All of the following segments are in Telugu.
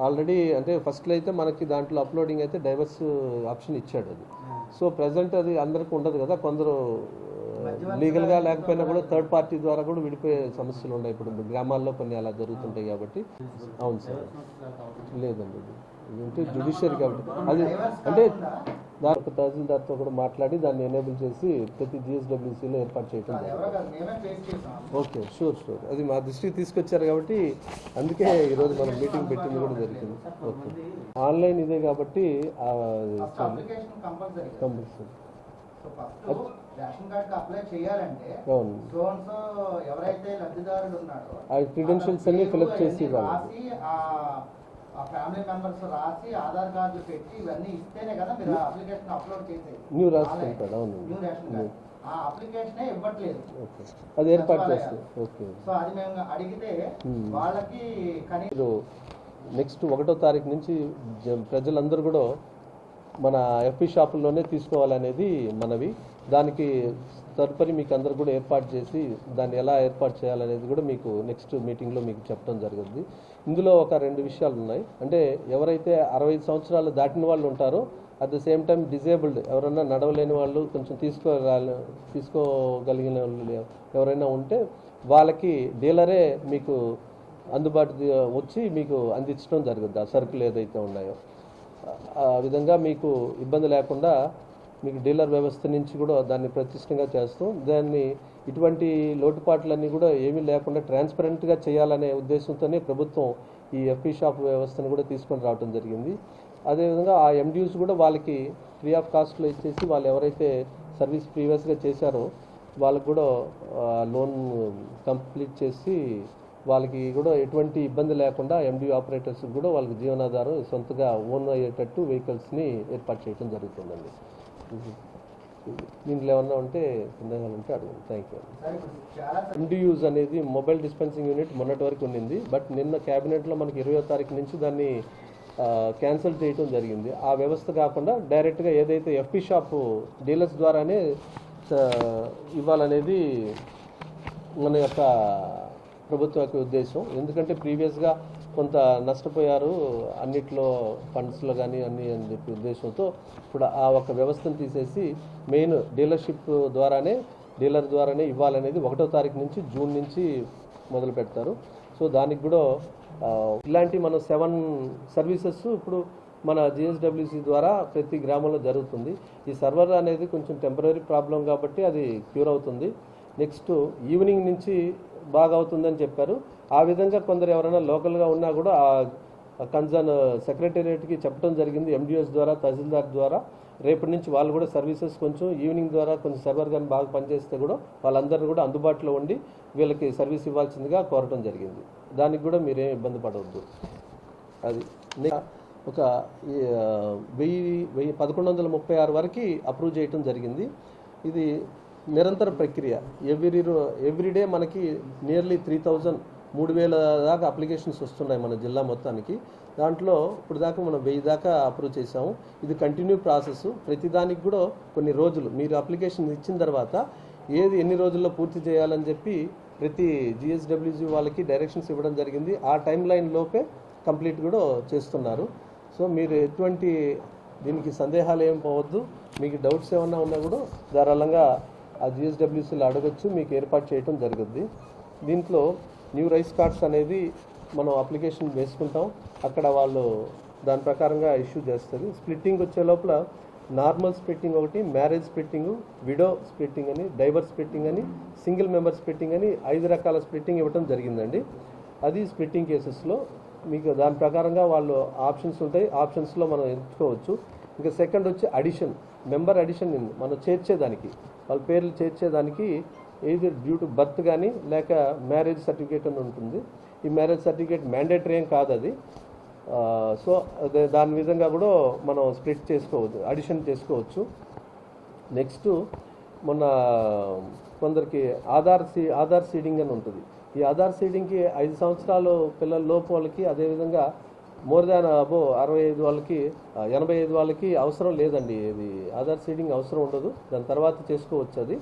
ఆల్రెడీ అంటే ఫస్ట్లో అయితే మనకి దాంట్లో అప్లోడింగ్ అయితే డైవర్స్ ఆప్షన్ ఇచ్చాడు అది. సో ప్రజెంట్ అది అందరికీ ఉండదు కదా కొందరు లీగల్గా లేకపోయినా కూడా థర్డ్ పార్టీ ద్వారా కూడా విడిపోయే సమస్యలు ఉన్నాయి. ఇప్పుడు గ్రామాల్లో కొన్ని అలా జరుగుతుంటాయి కాబట్టి. అవును సార్. లేదండి. ఉంటే జుడిషియరీ కాబట్టి. అది అంటే దాని తహసీల్దార్తో కూడా మాట్లాడి దాన్ని ఎనేబుల్ చేసి ప్రతి జిఎస్డబ్ల్యూసీలో ఏర్పాటు చేయడం చేసాం ఓకే. షూర్ షూర్ అది మా దృష్టికి తీసుకొచ్చారు కాబట్టి అందుకే ఈరోజు మనం మీటింగ్ పెట్టింది కూడా జరిగింది. ఓకే. ఆన్లైన్ ఇదే కాబట్టి కంపల్సరీ రేషన్ అప్లై చేయాలంటే అవును. సో అండ్ సో ఎవరైతే ఉన్నాడో ఆ అన్ని చేసి ఇవ్వాలి. ఫ్యామిలీ మెంబర్స్ రాసి ఆధార్ కార్డు పెట్టి ఇవన్నీ ఇస్తేనే కదా మీరు అప్లికేషన్ అప్లోడ్ చేసేది. న్యూ రాసుకుంటాడు అవును. New ration card. ఆ అప్లికేషనే ఇవ్వట్లేదు. ఓకే. అది ఏర్పాటు ఓకే. సో అది మేము అడిగితే. వాళ్ళకి కనీసం నెక్స్ట్ ఒకటో తారీఖు నుంచి ప్రజలందరూ కూడా మన ఎఫ్పి షాపుల్లోనే తీసుకోవాలనేది మనవి. దానికి తదుపరి మీకు అందరు కూడా ఏర్పాటు చేసి దాన్ని ఎలా ఏర్పాటు చేయాలనేది కూడా మీకు నెక్స్ట్ మీటింగ్లో మీకు చెప్పడం జరుగుతుంది ఇందులో ఒక రెండు విషయాలు ఉన్నాయి. అంటే ఎవరైతే అరవై సంవత్సరాలు దాటిన వాళ్ళు ఉంటారో at the same time disabled ఎవరైనా నడవలేని వాళ్ళు కొంచెం తీసుకోగల తీసుకోగలిగిన వాళ్ళు ఎవరైనా ఉంటే వాళ్ళకి డీలరే మీకు అందుబాటు వచ్చి మీకు అందించడం జరుగుద్ది. ఆ సరుకులు ఏదైతే ఉన్నాయో. ఆ విధంగా మీకు ఇబ్బంది లేకుండా మీకు డీలర్ వ్యవస్థ నుంచి కూడా దాన్ని ప్రతిష్టంగా చేస్తాం దాన్ని ఇటువంటి లోటుపాట్లన్నీ కూడా ఏమీ లేకుండా ట్రాన్స్పరెంట్గా చేయాలనే ఉద్దేశంతోనే ప్రభుత్వం ఈ ఎఫ్పీ షాప్ వ్యవస్థను కూడా తీసుకొని రావడం జరిగింది. అదేవిధంగా ఆ ఎండ్యూస్ కూడా వాళ్ళకి ఫ్రీ ఆఫ్ కాస్ట్లో ఇచ్చేసి వాళ్ళు ఎవరైతే సర్వీస్ ప్రీవియస్గా చేశారో వాళ్ళకు కూడా లోన్ కంప్లీట్ చేసి వాళ్ళకి కూడా ఎటువంటి ఇబ్బంది లేకుండా ఎండి ఆపరేటర్స్ కూడా వాళ్ళకి జీవనాధారం సొంతగా ఓన్ అయ్యేటట్టు వెహికల్స్ని ఏర్పాటు చేయడం జరుగుతుందండి. దీంట్లో ఏమన్నా ఉంటే సందేహాలు ఉంటే అడగండి. థ్యాంక్ యూ సార్ అనేది మొబైల్ డిస్పెన్సింగ్ యూనిట్ మొన్నటి వరకు ఉండింది బట్ నిన్న క్యాబినెట్లో మనకి ఇరవై తారీఖు నుంచి దాన్ని క్యాన్సిల్ చేయడం జరిగింది. ఆ వ్యవస్థ కాకుండా డైరెక్ట్గా ఏదైతే ఎఫ్పి షాప్ డీలర్స్ ద్వారానే ఇవ్వాలనేది మన యొక్క ప్రభుత్వ యొక్క ఉద్దేశం. ఎందుకంటే ప్రీవియస్గా కొంత నష్టపోయారు అన్నిట్లో ఫండ్స్లో కానీ అన్ని అని చెప్పి ఉద్దేశంతో ఇప్పుడు ఆ ఒక వ్యవస్థను తీసేసి మెయిన్ డీలర్షిప్ ద్వారానే డీలర్ ద్వారానే ఇవ్వాలనేది ఒకటో తారీఖు నుంచి జూన్ నుంచి మొదలు పెడతారు. సో దానికి కూడా ఇలాంటి మన సెవెన్ సర్వీసెస్ ఇప్పుడు మన జిఎస్డబ్ల్యూసి ద్వారా ప్రతి గ్రామంలో జరుగుతుంది. ఈ సర్వర్ అనేది కొంచెం టెంపరీ ప్రాబ్లం కాబట్టి అది క్యూర్ అవుతుంది. నెక్స్ట్ ఈవినింగ్ నుంచి బాగా అవుతుందని చెప్పారు. ఆ విధంగా కొందరు ఎవరైనా లోకల్గా ఉన్నా కూడా ఆ కన్సర్న్ సెక్రటేరియట్కి చెప్పడం జరిగింది. ఎండిఎస్ ద్వారా తహసీల్దార్ ద్వారా. రేపటి నుంచి వాళ్ళు కూడా సర్వీసెస్ కొంచెం ఈవినింగ్ ద్వారా కొంచెం సర్వర్ కానీ బాగా పనిచేస్తే కూడా వాళ్ళందరూ కూడా అందుబాటులో ఉండి వీళ్ళకి సర్వీస్ ఇవ్వాల్సిందిగా కోరటం జరిగింది. దానికి కూడా మీరేం ఇబ్బంది పడవద్దు. అది ఒక వెయ్యి వెయ్యి పదకొండు వందల ముప్పై ఆరు వరకు అప్రూవ్ చేయటం జరిగింది. ఇది నిరంతర ప్రక్రియ. ఎవ్రీ ఎవ్రీడే మనకి నియర్లీ త్రీ థౌజండ్ మూడు వేల దాకా అప్లికేషన్స్ వస్తున్నాయి మన జిల్లా మొత్తానికి. దాంట్లో ఇప్పుడు దాకా మనం వెయ్యి దాకా అప్రూవ్ చేసాము ఇది కంటిన్యూ ప్రాసెస్ ప్రతిదానికి కూడా కొన్ని రోజులు. మీరు అప్లికేషన్ ఇచ్చిన తర్వాత ఏది ఎన్ని రోజుల్లో పూర్తి చేయాలని చెప్పి ప్రతి జిఎస్డబ్ల్యూజీ వాళ్ళకి డైరెక్షన్స్ ఇవ్వడం జరిగింది. ఆ టైం లైన్ లోపే కంప్లీట్ కూడా చేస్తున్నారు. సో మీరు ఎటువంటి దీనికి సందేహాలు ఏం పోవద్దు. మీకు డౌట్స్ ఏమన్నా ఉన్నా కూడా ధారాళంగా ఆ జిఎస్డబ్ల్యూసీలో అడగచ్చు మీకు ఏర్పాటు చేయడం జరుగుద్ది దీంట్లో న్యూ రైస్ కార్డ్స్ అనేది మనం అప్లికేషన్ వేసుకుంటాం. అక్కడ వాళ్ళు దాని ప్రకారంగా ఇష్యూ చేస్తుంది స్ప్లిట్టింగ్ వచ్చే లోపల నార్మల్ స్ప్లిట్టింగ్ ఒకటి మ్యారేజ్ స్ప్లిట్టింగ్ విడో స్ప్లిట్టింగ్ అని డైవర్స్ స్ప్లిట్టింగ్ అని సింగిల్ మెంబర్ స్ప్లిట్టింగ్ అని ఐదు రకాల స్ప్లిట్టింగ్ ఇవ్వడం జరిగిందండి. అది స్ప్లిట్టింగ్ కేసెస్లో మీకు దాని ప్రకారంగా వాళ్ళు ఆప్షన్స్ ఉంటాయి. ఆప్షన్స్లో మనం ఎంచుకోవచ్చు. ఇంకా సెకండ్ వచ్చి అడిషన్ మెంబర్ అడిషన్ మనం చేర్చేదానికి. వాళ్ళ పేర్లు చేర్చేదానికి ఏది డ్యూ టు బర్త్ కానీ లేక మ్యారేజ్ సర్టిఫికేట్ అని ఉంటుంది. ఈ మ్యారేజ్ సర్టిఫికేట్ మ్యాండేటరీ ఏం కాదు అది. సో అదే దాని విధంగా కూడా మనం స్ప్లిట్ చేసుకోవచ్చు అడిషన్ చేసుకోవచ్చు. నెక్స్ట్ మొన్న కొందరికి ఆధార్ సీ ఆధార్ సీడింగ్ అని ఉంటుంది. ఈ ఆధార్ సీడింగ్కి ఐదు సంవత్సరాలు పిల్లల లోపు వాళ్ళకి అదేవిధంగా మోర్ దాన్ అబో అరవై ఐదు వాళ్ళకి ఎనభై ఐదు వాళ్ళకి అవసరం లేదండి. ఇది ఆధార్ సీడింగ్ అవసరం ఉండదు. దాని తర్వాత చేసుకోవచ్చు అది.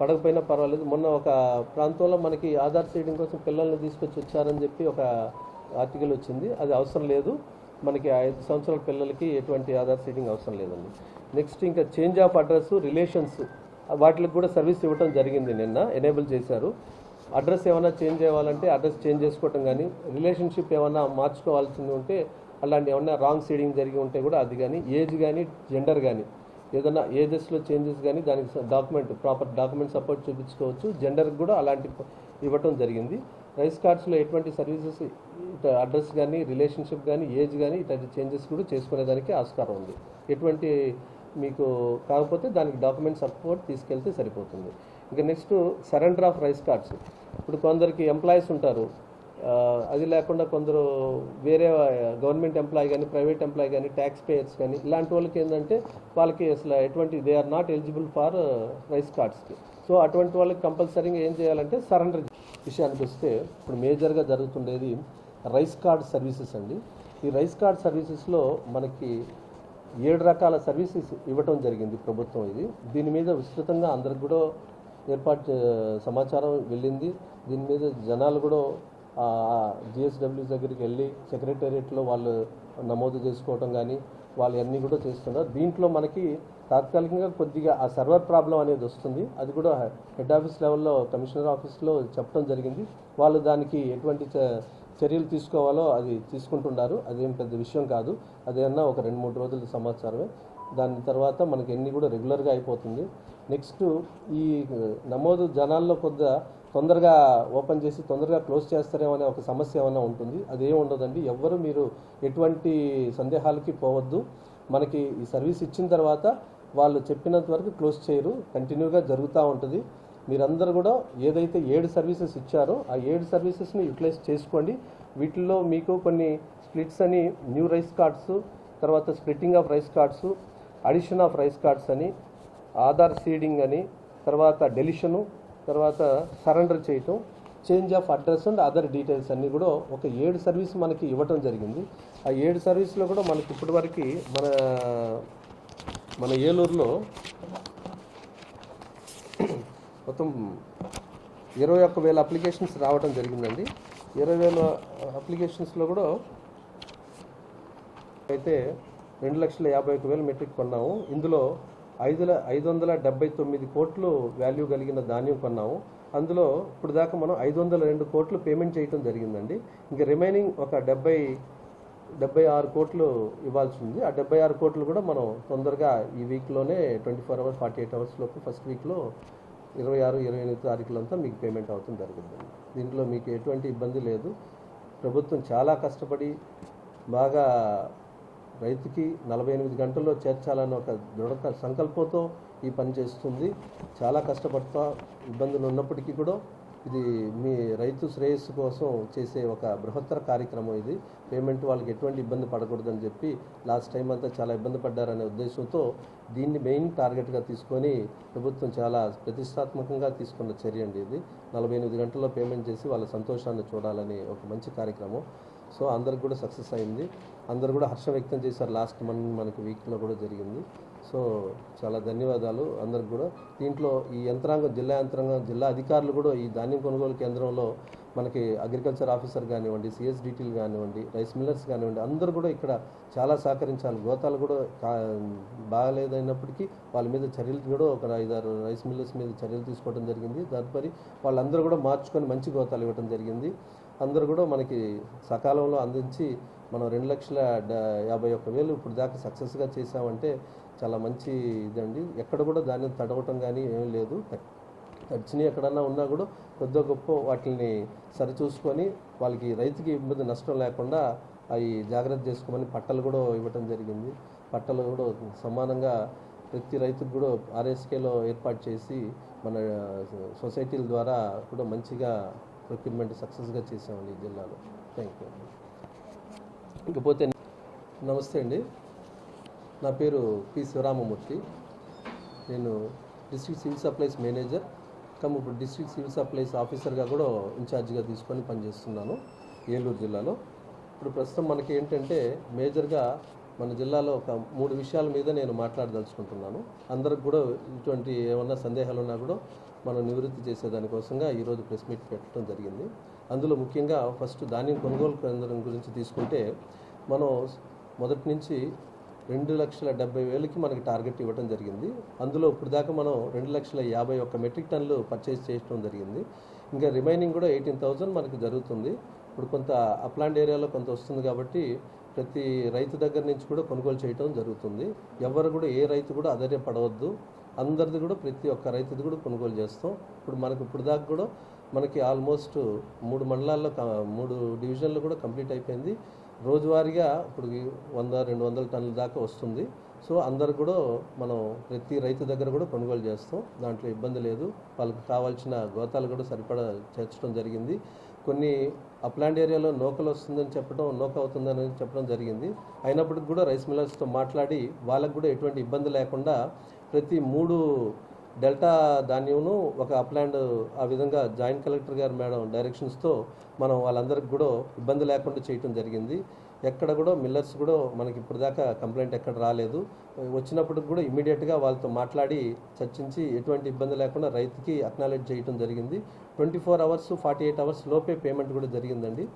పడకపోయినా పర్వాలేదు. మొన్న ఒక ప్రాంతంలో మనకి ఆధార్ సీడింగ్ కోసం పిల్లల్ని తీసుకొచ్చి వచ్చారని చెప్పి ఒక ఆర్టికల్ వచ్చింది. అది అవసరం లేదు. మనకి ఐదు సంవత్సరాల పిల్లలకి ఎటువంటి ఆధార్ సీడింగ్ అవసరం లేదండి. నెక్స్ట్ ఇంకా చేంజ్ ఆఫ్ అడ్రస్ రిలేషన్స్ వాటికి కూడా సర్వీస్ ఇవ్వడం జరిగింది నిన్న. ఎనేబుల్ చేశారు. అడ్రస్ ఏమైనా చేంజ్ అవ్వాలంటే అడ్రస్ చేంజ్ చేసుకోవటం కానీ రిలేషన్షిప్ ఏమైనా మార్చుకోవాల్సింది ఉంటే అలాంటి ఏమైనా రాంగ్ సీడింగ్ జరిగి ఉంటే కూడా అది కానీ ఏజ్ కానీ జెండర్ కానీ ఏదైనా ఏజెస్లో చేంజెస్ కానీ దానికి డాక్యుమెంట్ ప్రాపర్ డాక్యుమెంట్ సపోర్ట్ చూపించుకోవచ్చు. జెండర్కి కూడా అలాంటి ఇవ్వటం జరిగింది. రైస్ కార్డ్స్లో ఎటువంటి సర్వీసెస్ అడ్రస్ కానీ రిలేషన్షిప్ కానీ ఏజ్ కానీ ఇట్లాంటి చేంజెస్ కూడా చేసుకునేదానికి ఆస్కారం ఉంది. ఎటువంటి మీకు కాకపోతే దానికి డాక్యుమెంట్ సపోర్ట్ తీసుకెళ్తే సరిపోతుంది. ఇక next surrender of rice cards ఇప్పుడు కొందరికి ఎంప్లాయీస్ ఉంటారు. అది లేకుండా కొందరు వేరే గవర్నమెంట్ ఎంప్లాయీ కానీ ప్రైవేట్ ఎంప్లాయీ కానీ ట్యాక్స్ పేయర్స్ కానీ ఇలాంటి వాళ్ళకి ఏంటంటే వాళ్ళకి అసలు ఎటువంటి they are not eligible for rice కార్డ్స్కి so అటువంటి వాళ్ళకి కంపల్సరీగా ఏం చేయాలంటే సరెండర్ విషయానికి వస్తే ఇప్పుడు మేజర్గా జరుగుతుండేది రైస్ కార్డ్ సర్వీసెస్ అండి. ఈ రైస్ కార్డ్ సర్వీసెస్లో మనకి ఏడు రకాల సర్వీసెస్ ఇవ్వటం జరిగింది ప్రభుత్వం ఇది. దీని మీద విస్తృతంగా అందరికి కూడా ఏర్పాటు సమాచారం వెళ్ళింది. దీని మీద జనాలు కూడా జిఎస్డబ్ల్యూ దగ్గరికి వెళ్ళి సెక్రటేరియట్లో వాళ్ళు నమోదు చేసుకోవటం కానీ వాళ్ళు అన్నీ కూడా చేస్తున్నారు. దీంట్లో మనకి తాత్కాలికంగా కొద్దిగా ఆ సర్వర్ ప్రాబ్లం అనేది వస్తుంది. అది కూడా హెడ్ ఆఫీస్ లెవెల్లో కమిషనర్ ఆఫీస్లో చెప్పడం జరిగింది. వాళ్ళు దానికి ఎటువంటి చ- చర్యలు తీసుకోవాలో అది తీసుకుంటున్నారు. అదేం పెద్ద విషయం కాదు. అదేమన్నా ఒక రెండు మూడు రోజుల సమాచారమే. దాని తర్వాత మనకి ఎన్ని కూడా రెగ్యులర్గా అయిపోతుంది. నెక్స్ట్ ఈ నమోదు జనాల్లో కొద్దిగా తొందరగా ఓపెన్ చేసి తొందరగా క్లోజ్ చేస్తారేమో అనే ఒక సమస్య ఏమైనా ఉంటుంది. అదేం ఉండదండి. ఎవ్వరు మీరు ఎటువంటి సందేహాలకి పోవద్దు. మనకి ఈ సర్వీస్ ఇచ్చిన తర్వాత వాళ్ళు చెప్పినంత వరకు క్లోజ్ చేయరు. కంటిన్యూగా జరుగుతూ ఉంటుంది. మీరందరూ కూడా ఏదైతే ఏడు సర్వీసెస్ ఇచ్చారో ఆ ఏడు సర్వీసెస్ని యూటిలైజ్ చేసుకోండి. వీటిల్లో మీకు కొన్ని స్ప్లిట్స్ అని న్యూ రైస్ కార్డ్స్ తర్వాత splitting of rice cards addition of rice cards అని ఆధార్ సీడింగ్ అని తర్వాత డెలిషను తర్వాత సరెండర్ చేయటం change of address and other details అన్నీ కూడా ఒక ఏడు సర్వీస్ మనకి ఇవ్వటం జరిగింది. ఆ ఏడు సర్వీస్లో కూడా మనకి ఇప్పటివరకు మన మన ఏలూరులో మొత్తం ఇరవై ఒక్క వేల అప్లికేషన్స్ రావడం జరిగిందండి. ఇరవై వేల అప్లికేషన్స్లో కూడా అయితే రెండు లక్షల యాభై ఒక వేల మెట్రిక్ కొన్నాము. ఇందులో ఐదు ఐదు వందల డెబ్బై తొమ్మిది కోట్లు వాల్యూ కలిగిన ధాన్యం కొన్నాము. అందులో ఇప్పుడు దాకా మనం ఐదు వందల రెండు కోట్లు పేమెంట్ చేయటం జరిగిందండి. ఇంకా రిమైనింగ్ ఒక డెబ్బై డెబ్బై ఆరు కోట్లు ఇవ్వాల్సి ఉంది ఆ డెబ్బై ఆరు కోట్లు కూడా మనం తొందరగా ఈ వీక్లోనే twenty four hours forty eight hours లోపు ఫస్ట్ వీక్లో ఇరవై ఆరు ఇరవై ఎనిమిది తారీఖులంతా మీకు పేమెంట్ అవుతుంది జరుగుతుంది. దీంట్లో మీకు ఎటువంటి ఇబ్బంది లేదు. ప్రభుత్వం చాలా కష్టపడి బాగా రైతుకి నలభై ఎనిమిది గంటల్లో చేర్చాలని ఒక దృఢ సంకల్పంతో ఈ పని చేస్తుంది. చాలా కష్టపడతా ఇబ్బందులు ఉన్నప్పటికీ కూడా ఇది మీ రైతు శ్రేయస్సు కోసం చేసే ఒక బృహత్తర కార్యక్రమం ఇది. పేమెంట్ వాళ్ళకి ఎటువంటి ఇబ్బంది పడకూడదని చెప్పి లాస్ట్ టైం అంతా చాలా ఇబ్బంది పడ్డారనే ఉద్దేశంతో దీన్ని మెయిన్ టార్గెట్గా తీసుకొని ప్రభుత్వం చాలా ప్రతిష్టాత్మకంగా తీసుకున్న చర్య అండి ఇది. నలభై ఎనిమిది గంటల్లో పేమెంట్ చేసి వాళ్ళ సంతోషాన్ని చూడాలని ఒక మంచి కార్యక్రమం. సో అందరికి కూడా సక్సెస్ అయింది. అందరు కూడా హర్షం వ్యక్తం చేశారు లాస్ట్ మంత్ మనకి వీక్లో కూడా జరిగింది. సో చాలా ధన్యవాదాలు అందరికి కూడా. దీంట్లో ఈ యంత్రాంగం జిల్లా యంత్రాంగం జిల్లా అధికారులు కూడా ఈ ధాన్యం కొనుగోలు కేంద్రంలో మనకి అగ్రికల్చర్ ఆఫీసర్ కానివ్వండి సిఎస్డిటీలు కానివ్వండి రైస్ మిల్లర్స్ కానివ్వండి అందరూ కూడా ఇక్కడ చాలా సహకరించాలి. గోతాలు కూడా బాగాలేదైనప్పటికీ వాళ్ళ మీద చర్యలు కూడా ఒక ఐదారు రైస్ మిల్లర్స్ మీద చర్యలు తీసుకోవడం జరిగింది. తదుపరి వాళ్ళందరూ కూడా మార్చుకొని మంచి గోతాలు ఇవ్వడం జరిగింది. అందరూ కూడా మనకి సకాలంలో అందించి మనం రెండు లక్షల యాభై ఒక్క వేలు ఇప్పుడు దాకా సక్సెస్గా చేసామంటే చాలా మంచి ఇదండి. ఎక్కడ కూడా దాన్ని తడవటం కానీ ఏం లేదు. తడిచినవి ఎక్కడన్నా ఉన్నా కూడా పెద్ద గొప్ప వాటిని సరిచూసుకొని వాళ్ళకి రైతుకి ఇబ్బంది నష్టం లేకుండా అవి జాగ్రత్త చేసుకోమని పట్టలు కూడా ఇవ్వటం జరిగింది. పట్టలు కూడా సమానంగా ప్రతి రైతుకు కూడా ఆర్ఎస్కేలో ఏర్పాటు చేసి మన సొసైటీల ద్వారా కూడా మంచిగా రిక్రూట్మెంట్ సక్సెస్గా చేసామండి ఈ జిల్లాలో. థ్యాంక్ యూ ఇకపోతే నమస్తే అండి. నా పేరు పి శివరామమూర్తి. నేను district civil supplies manager cum ఇప్పుడు డిస్ట్రిక్ట్ సివిల్ సప్లైస్ ఆఫీసర్గా కూడా ఇన్ఛార్జిగా తీసుకొని పనిచేస్తున్నాను ఏలూరు జిల్లాలో. ఇప్పుడు ప్రస్తుతం మనకి ఏంటంటే మేజర్గా మన జిల్లాలో ఒక మూడు విషయాల మీద నేను మాట్లాడదలుచుకుంటున్నాను. అందరికి కూడా ఇటువంటి ఏమన్నా సందేహాలు ఉన్నా కూడా మనం నివృత్తి చేసేదానికోసంగా ఈరోజు ప్రెస్ మీట్ పెట్టడం జరిగింది. అందులో ముఖ్యంగా ఫస్ట్ ధాన్యం కొనుగోలు కేంద్రం గురించి తీసుకుంటే మనం మొదటి నుంచి రెండు లక్షల డెబ్బై వేలకి మనకి టార్గెట్ ఇవ్వడం జరిగింది. అందులో ఇప్పుడు దాకా మనం రెండు లక్షల యాభై ఒక్క మెట్రిక్ టన్నులు పర్చేస్ చేయడం జరిగింది. ఇంకా రిమైనింగ్ కూడా ఎయిటీన్ థౌజండ్ మనకి జరుగుతుంది. ఇప్పుడు కొంత అప్లాండ్ ఏరియాలో కొంత వస్తుంది కాబట్టి ప్రతి రైతు దగ్గర నుంచి కూడా కొనుగోలు చేయడం జరుగుతుంది. ఎవరు కూడా ఏ రైతు కూడా అధైర్యపడవద్దు. అందరిది కూడా ప్రతి ఒక్క రైతుది కూడా కొనుగోలు చేస్తాం. ఇప్పుడు మనకు ఇప్పుడు దాకా కూడా మనకి ఆల్మోస్ట్ మూడు మండలాల్లో మూడు డివిజన్లు కూడా కంప్లీట్ అయిపోయింది. రోజువారీగా ఇప్పుడు ఈ వంద రెండు వందల టన్నుల దాకా వస్తుంది. సో అందరు కూడా మనం ప్రతి రైతు దగ్గర కూడా కొనుగోలు చేస్తాం. దాంట్లో ఇబ్బంది లేదు. వాళ్ళకి కావాల్సిన గోతాలు కూడా సరిపడా చేర్చడం జరిగింది. కొన్ని అప్లాండ్ ఏరియాలో నోకలు వస్తుందని చెప్పడం నోక అవుతుందని చెప్పడం జరిగింది. అయినప్పటికి కూడా రైస్ మిల్లర్స్తో మాట్లాడి వాళ్ళకు కూడా ఎటువంటి ఇబ్బంది లేకుండా ప్రతి మూడు డెల్టా ధాన్యంను ఒక అప్లాండ్ ఆ విధంగా జాయింట్ కలెక్టర్ గారు మేడం డైరెక్షన్స్తో మనం వాళ్ళందరికి కూడా ఇబ్బంది లేకుండా చేయటం జరిగింది. ఎక్కడ కూడా మిల్లర్స్ కూడా మనకి ఇప్పటిదాకా కంప్లైంట్ ఎక్కడ రాలేదు. వచ్చినప్పుడు కూడా ఇమీడియట్గా వాళ్ళతో మాట్లాడి చర్చించి ఎటువంటి ఇబ్బంది లేకుండా రైతుకి అక్నాలెడ్జ్ చేయటం జరిగింది. Twenty four hours forty eight hours లోపే పేమెంట్ కూడా జరిగిందండి.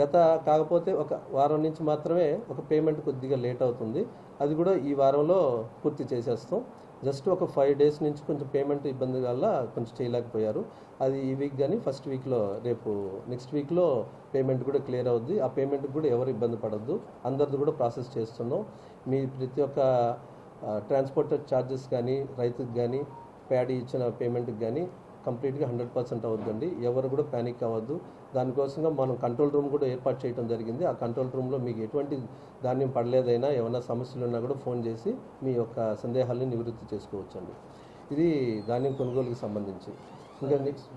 గత కాకపోతే ఒక వారం నుంచి మాత్రమే ఒక పేమెంట్ కొద్దిగా లేట్ అవుతుంది. అది కూడా ఈ వారంలో పూర్తి చేసేస్తాం. జస్ట్ ఒక ఫైవ్ డేస్ నుంచి కొంచెం పేమెంట్ ఇబ్బంది వల్ల కొంచెం చేయలేకపోయారు. అది ఈ వీక్ కానీ ఫస్ట్ వీక్లో రేపు నెక్స్ట్ వీక్లో పేమెంట్ కూడా క్లియర్ అవుద్ది. ఆ పేమెంట్కి కూడా ఎవరు ఇబ్బంది పడద్దు. అందరిది కూడా ప్రాసెస్ చేస్తున్నాం. మీ ప్రతి ఒక్క ట్రాన్స్పోర్ట్ ఛార్జెస్ కానీ రైతుకి కానీ ప్యాడీ ఇచ్చిన పేమెంట్కి కానీ కంప్లీట్గా హండ్రెడ్ పర్సెంట్ అవుద్దండి. ఎవరు కూడా ప్యానిక్ అవ్వద్దు. దానికోసంగా మనం కంట్రోల్ రూమ్ కూడా ఏర్పాటు చేయడం జరిగింది. ఆ కంట్రోల్ రూమ్లో మీకు ఎటువంటి ధాన్యం పడలేదైనా ఏమైనా సమస్యలు ఉన్నా కూడా ఫోన్ చేసి మీ యొక్క సందేహాలను నివృత్తి చేసుకోవచ్చండి. ఇది ధాన్యం కొనుగోలుకి సంబంధించి. ఇంకా నెక్స్ట్